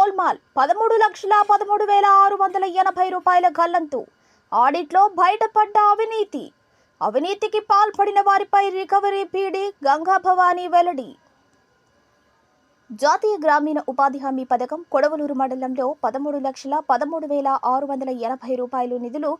గోల్మాల్ పదమూడు లక్షల పదమూడు వేల ఆరు వందల ఎనభై రూపాయల గల్లంతు. ఆడిట్లో బయటపడ్డ అవినీతి. అవినీతికి పాల్పడిన వారిపై రికవరీ పీడీ గంగా భవానీ వెల్లడి. జాతీయ గ్రామీణ ఉపాధి హామీ పథకం కొడవలూరు మండలంలో పదమూడు లక్షల పదమూడు వేల ఆరు వందల ఎనభై రూపాయలు నిధులు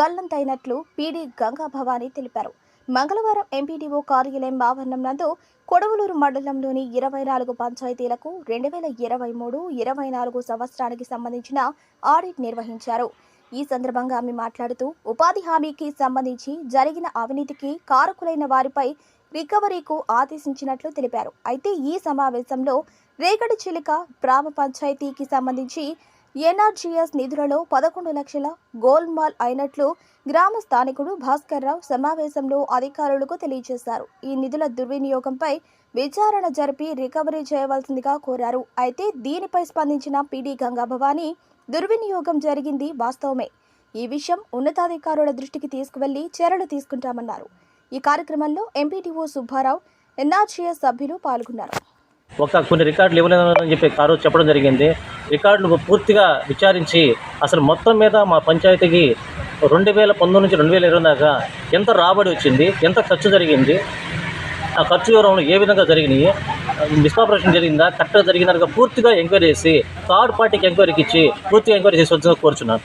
గల్లంతైనట్లు పీడీ గంగా భవానీ తెలిపారు. మంగళవారం ఎంపీడీఓ కార్యాలయం ఆవరణం నందు కొడవలూరు మండలంలోని ఇరవై నాలుగు పంచాయతీలకు రెండు వేల ఇరవై మూడు ఇరవై నాలుగు సంవత్సరానికి సంబంధించిన ఆడిట్ నిర్వహించారు. ఈ సందర్భంగా ఆమె మాట్లాడుతూ ఉపాధి హామీకి సంబంధించి జరిగిన అవినీతికి కారకులైన వారిపై రికవరీకు ఆదేశించినట్లు తెలిపారు. అయితే ఈ సమావేశంలో రేగడి చిలుక గ్రామ పంచాయతీకి సంబంధించి ఎన్ఆర్జీఎస్ నిధులలో పదకొండు లక్షల గోల్మాల్ అయినట్లు గ్రామ స్థానికుడు భాస్కర్ రావు సమావేశంలో అధికారులకు తెలియజేశారు. ఈ నిధుల దుర్వినియోగంపై విచారణ జరిపి రికవరీ చేయవలసిందిగా కోరారు. అయితే దీనిపై స్పందించిన పీడీ గంగాభవాని దుర్వినియోగం జరిగింది వాస్తవమే. ఈ విషయం ఉన్నతాధికారుల దృష్టికి తీసుకువెళ్ళి చర్యలు తీసుకుంటామన్నారు. ఈ కార్యక్రమంలో ఎంపీటీఓ సుబ్బారావు ఎన్ఆర్జీఎస్ సభ్యులు పాల్గొన్నారు. ఒక కొన్ని రికార్డులు ఇవ్వలేదని చెప్పి ఆ రోజు చెప్పడం జరిగింది. రికార్డులు పూర్తిగా విచారించి అసలు మొత్తం మీద మా పంచాయతీకి రెండు వేల పంతొమ్మిది నుంచి రెండు వేల ఇరవై దాకా ఎంత రాబడి వచ్చింది ఎంత ఖర్చు జరిగింది ఆ ఖర్చు వివరంలో ఏ విధంగా జరిగినాయి మిస్ఆపరేషన్ జరిగిందా కరెక్ట్గా జరిగిందా పూర్తిగా ఎంక్వైరీ చేసి థర్డ్ పార్టీకి ఎంక్వైరీకి ఇచ్చి పూర్తిగా ఎంక్వైరీ చేసి వచ్చిన కోరుచున్నాను.